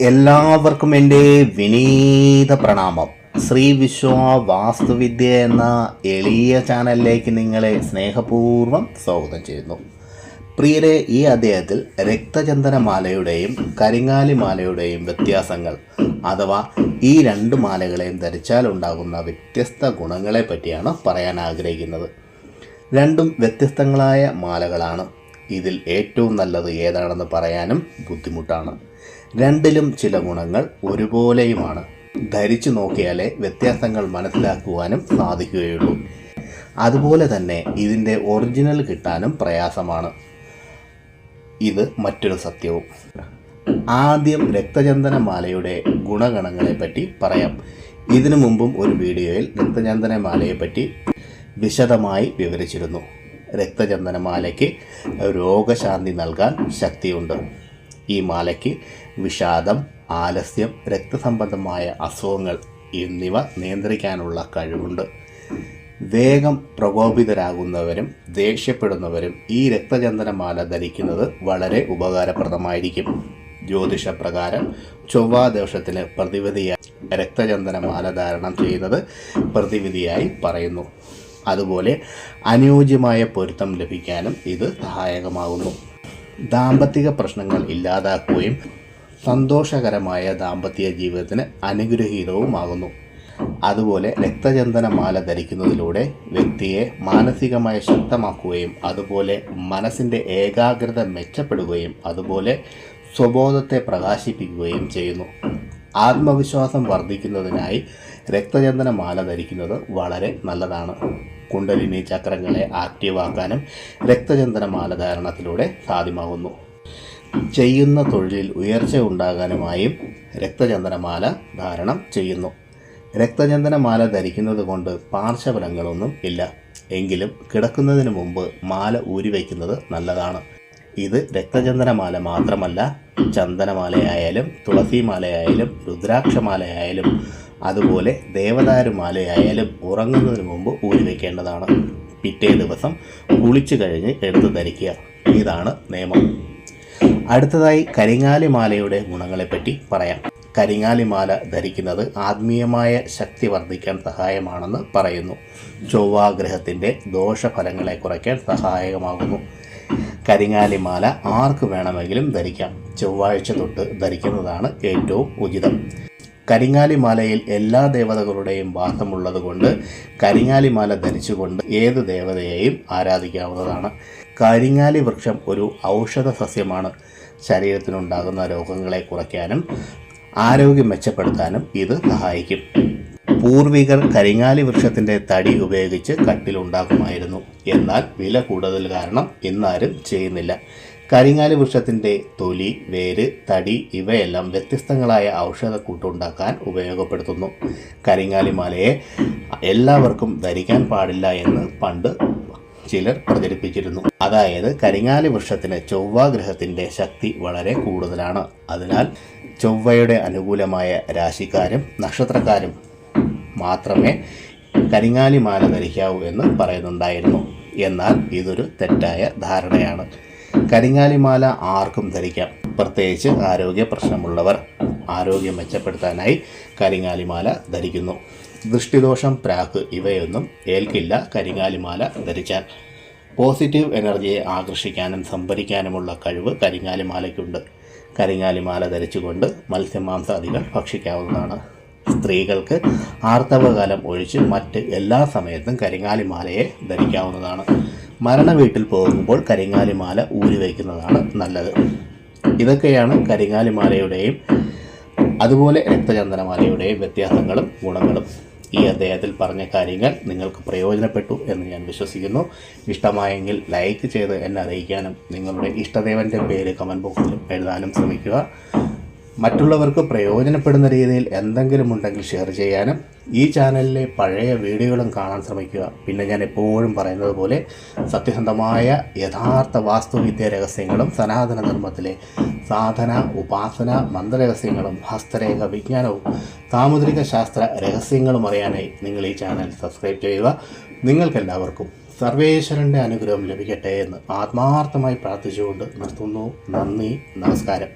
എല്ലാവർക്കും എന്റെ വിനീത പ്രണാമം. ശ്രീ വിശ്വ വാസ്തുവിദ്യ എന്ന എളിയ ചാനലിലേക്ക് നിങ്ങളെ സ്നേഹപൂർവം സ്വാഗതം ചെയ്യുന്നു. പ്രിയരെ ഈ അദ്ദേഹത്തിൽ രക്തചന്ദനമാലയുടെയും കരിങ്ങാലി മാലയുടെയും വ്യത്യാസങ്ങൾ അഥവാ ഈ രണ്ട് മാലകളെയും ധരിച്ചാൽ ഉണ്ടാകുന്ന വ്യത്യസ്ത ഗുണങ്ങളെ പറ്റിയാണ് പറയാൻ ആഗ്രഹിക്കുന്നത്. രണ്ടും വ്യത്യസ്തങ്ങളായ മാലകളാണ്. ഇതിൽ ഏറ്റവും നല്ലത് ഏതാണെന്ന് പറയാനും ബുദ്ധിമുട്ടാണ്. രണ്ടിലും ചില ഗുണങ്ങൾ ഒരുപോലെയുമാണ്. ധരിച്ചു നോക്കിയാലേ വ്യത്യാസങ്ങൾ മനസ്സിലാക്കുവാനും സാധിക്കുകയുള്ളൂ. അതുപോലെ തന്നെ ഇതിന്റെ ഒറിജിനൽ കിട്ടാനും പ്രയാസമാണ്. ഇത് മറ്റൊരു സത്യവും. ആദ്യം രക്തചന്ദനമാലയുടെ ഗുണഗണങ്ങളെപ്പറ്റി ഗുണഗണങ്ങളെ പറ്റി പറയാം. ഇതിനു മുമ്പും ഒരു വീഡിയോയിൽ രക്തചന്ദനമാലയെപ്പറ്റി വിശദമായി വിവരിച്ചിരുന്നു. രക്തചന്ദനമാലയ്ക്ക് രോഗശാന്തി നൽകാൻ ശക്തിയുണ്ട്. ഈ മാലയ്ക്ക് വിഷാദം ആലസ്യം രക്തസംബന്ധമായ അസുഖങ്ങൾ എന്നിവ നിയന്ത്രിക്കാനുള്ള കഴിവുണ്ട്. വേഗം പ്രകോപിതരാകുന്നവരും ദേഷ്യപ്പെടുന്നവരും ഈ രക്തചന്ദനമാല ധരിക്കുന്നത് വളരെ ഉപകാരപ്രദമായിരിക്കും. ജ്യോതിഷപ്രകാരം ചൊവ്വാദോഷത്തിന് പ്രതിവിധിയായി രക്തചന്ദനമാല ധാരണം ചെയ്യുന്നത് പ്രതിവിധിയായി പറയുന്നു. അതുപോലെ അനുയോജ്യമായ പൊരുത്തം ലഭിക്കാനും ഇത് സഹായകമാകുന്നു. ദാമ്പത്തിക പ്രശ്നങ്ങൾ ഇല്ലാതാക്കുകയും സന്തോഷകരമായ ദാമ്പത്യ ജീവിതത്തിന് അനുഗ്രഹീതവുമാകുന്നു. അതുപോലെ രക്തചന്ദനമാല ധരിക്കുന്നതിലൂടെ വ്യക്തിയെ മാനസികമായി ശക്തമാക്കുകയും അതുപോലെ മനസ്സിന്റെ ഏകാഗ്രത മെച്ചപ്പെടുകയും അതുപോലെ സ്വബോധത്തെ പ്രകാശിപ്പിക്കുകയും ചെയ്യുന്നു. ആത്മവിശ്വാസം വർദ്ധിക്കുന്നതിനായി രക്തചന്ദന മാല ധരിക്കുന്നത് വളരെ നല്ലതാണ്. കുണ്ടലിനി ചക്രങ്ങളെ ആക്റ്റീവാക്കാനും രക്തചന്ദന രക്തചന്ദനമാല ധാരണത്തിലൂടെ സാധ്യമാകുന്നു. ചെയ്യുന്ന തൊഴിലിൽ ഉയർച്ച ഉണ്ടാകാനുമായും രക്തചന്ദനമാല ധാരണം ചെയ്യുന്നു. രക്തചന്ദനമാല ധരിക്കുന്നത് കൊണ്ട് പാർശ്വഫലങ്ങളൊന്നും ഇല്ല. എങ്കിലും കിടക്കുന്നതിന് മുമ്പ് മാല ഊരിവയ്ക്കുന്നത് നല്ലതാണ്. ഇത് രക്തചന്ദനമാല മാത്രമല്ല ചന്ദനമാലയായാലും തുളസിമാലയായാലും രുദ്രാക്ഷമാലയായാലും അതുപോലെ ദേവദാരുമാലയായാലും ഉറങ്ങുന്നതിന് മുമ്പ് ഊരി വയ്ക്കേണ്ടതാണ് പിറ്റേ ദിവസം കുളിച്ചു കഴിഞ്ഞ് എടുത്ത് ധരിക്കുക. ഇതാണ് നിയമം. അടുത്തതായി കരിങ്ങാലി മാലയുടെ ഗുണങ്ങളെപ്പറ്റി പറയാം. കരിങ്ങാലി മാല ധരിക്കുന്നത് ആത്മീയമായ ശക്തി വർദ്ധിക്കാൻ സഹായമാണെന്ന് പറയുന്നു. ചൊവ്വാഗ്രഹത്തിന്റെ ദോഷഫലങ്ങളെ കുറയ്ക്കാൻ സഹായകമാകുന്നു. കരിങ്ങാലി മാല ആർക്ക് വേണമെങ്കിലും ധരിക്കാം. ചൊവ്വാഴ്ച തൊട്ട് ധരിക്കുന്നതാണ് ഏറ്റവും ഉചിതം. കരിങ്ങാലി മാലയിൽ എല്ലാ ദേവതകളുടെയും വാസമുള്ളതുകൊണ്ട് കരിങ്ങാലി മാല ധരിച്ചുകൊണ്ട് ഏത് ദേവതയെയും ആരാധിക്കാവുന്നതാണ്. കരിങ്ങാലി വൃക്ഷം ഒരു ഔഷധ സസ്യമാണ്. ശരീരത്തിനുണ്ടാകുന്ന രോഗങ്ങളെ കുറയ്ക്കാനും ആരോഗ്യം മെച്ചപ്പെടുത്താനും ഇത് സഹായിക്കും. പൂർവികർ കരിങ്ങാലി വൃക്ഷത്തിന്റെ തടി ഉപയോഗിച്ച് കട്ടിലുണ്ടാക്കുമായിരുന്നു എന്നാൽ വില കൂടുതൽ കാരണം ഇന്നാരും ചെയ്യുന്നില്ല. കരിങ്ങാലി വൃക്ഷത്തിന്റെ തൊലി വേര് തടി ഇവയെല്ലാം വ്യത്യസ്തങ്ങളായ ഔഷധക്കൂട്ടുണ്ടാക്കാൻ ഉപയോഗപ്പെടുത്തുന്നു. കരിങ്ങാലിമാലയെ എല്ലാവർക്കും ധരിക്കാൻ പാടില്ല എന്ന് പണ്ട് ചിലർ പ്രചരിപ്പിച്ചിരുന്നു. അതായത് കരിങ്ങാലി വൃക്ഷത്തിന് ചൊവ്വാഗ്രഹത്തിന്റെ ശക്തി വളരെ കൂടുതലാണ്. അതിനാൽ ചൊവ്വയുടെ അനുകൂലമായ രാശിക്കാരും നക്ഷത്രക്കാരും മാത്രമേ കരിങ്ങാലി മാല ധരിക്കാവൂ എന്ന് പറയുന്നുണ്ടായിരുന്നു. എന്നാൽ ഇതൊരു തെറ്റായ ധാരണയാണ്. കരിങ്ങാലിമാല ആർക്കും ധരിക്കാം. പ്രത്യേകിച്ച് ആരോഗ്യ പ്രശ്നമുള്ളവർ ആരോഗ്യം മെച്ചപ്പെടുത്താനായി കരിങ്ങാലിമാല ധരിക്കുന്നു. ദൃഷ്ടിദോഷം പ്രാക്ക് ഇവയൊന്നും ഏൽക്കില്ല കരിങ്ങാലിമാല ധരിച്ചാൽ. പോസിറ്റീവ് എനർജിയെ ആകർഷിക്കാനും സംഭരിക്കാനുമുള്ള കഴിവ് കരിങ്ങാലിമാലയ്ക്കുണ്ട് കരിങ്ങാലിമാല ധരിച്ചുകൊണ്ട് മത്സ്യമാംസാദികൾ ഭക്ഷിക്കാവുന്നതാണ്. സ്ത്രീകൾക്ക് ആർത്തവകാലം ഒഴിച്ച് മറ്റ് എല്ലാ സമയത്തും കരിങ്ങാലിമാലയെ ധരിക്കാവുന്നതാണ്. മരണ വീട്ടിൽ പോകുമ്പോൾ കരിങ്ങാലിമാല ഊരി വയ്ക്കുന്നതാണ് നല്ലത്. ഇതൊക്കെയാണ് കരിങ്ങാലിമാലയുടെയും അതുപോലെ രക്തചന്ദനമാലയുടെയും വ്യത്യാസങ്ങളും ഗുണങ്ങളും. ഈ അദ്ദേഹത്തിൽ പറഞ്ഞ കാര്യങ്ങൾ നിങ്ങൾക്ക് പ്രയോജനപ്പെട്ടു എന്ന് ഞാൻ വിശ്വസിക്കുന്നു. ഇഷ്ടമായെങ്കിൽ ലൈക്ക് ചെയ്ത് എന്നെ അറിയിക്കാനും നിങ്ങളുടെ ഇഷ്ടദേവന്റെ പേര് കമന്റ് ബോക്സിലും എഴുതാനും ശ്രമിക്കുക. മറ്റുള്ളവർക്ക് പ്രയോജനപ്പെടുന്ന രീതിയിൽ എന്തെങ്കിലും ഉണ്ടെങ്കിൽ ഷെയർ ചെയ്യാനും ഈ ചാനലിലെ പഴയ വീഡിയോകളും കാണാൻ ശ്രമിക്കുക. പിന്നെ ഞാൻ എപ്പോഴും പറയുന്നത് പോലെ സത്യസന്ധമായ യഥാർത്ഥ വാസ്തുവിദ്യ രഹസ്യങ്ങളും സനാതന ധർമ്മത്തിലെ സാധന ഉപാസന മന്ത്രരഹസ്യങ്ങളും ഹസ്തരേഖ വിജ്ഞാനവും സാമുദ്രിക ശാസ്ത്ര രഹസ്യങ്ങളും അറിയാനായി നിങ്ങൾ ഈ ചാനൽ സബ്സ്ക്രൈബ് ചെയ്യുക. നിങ്ങൾക്കെല്ലാവർക്കും സർവേശ്വരന്റെ അനുഗ്രഹം ലഭിക്കട്ടെ എന്ന് ആത്മാർത്ഥമായി പ്രാർത്ഥിച്ചുകൊണ്ട് നിർത്തുന്നു. നന്ദി നമസ്കാരം.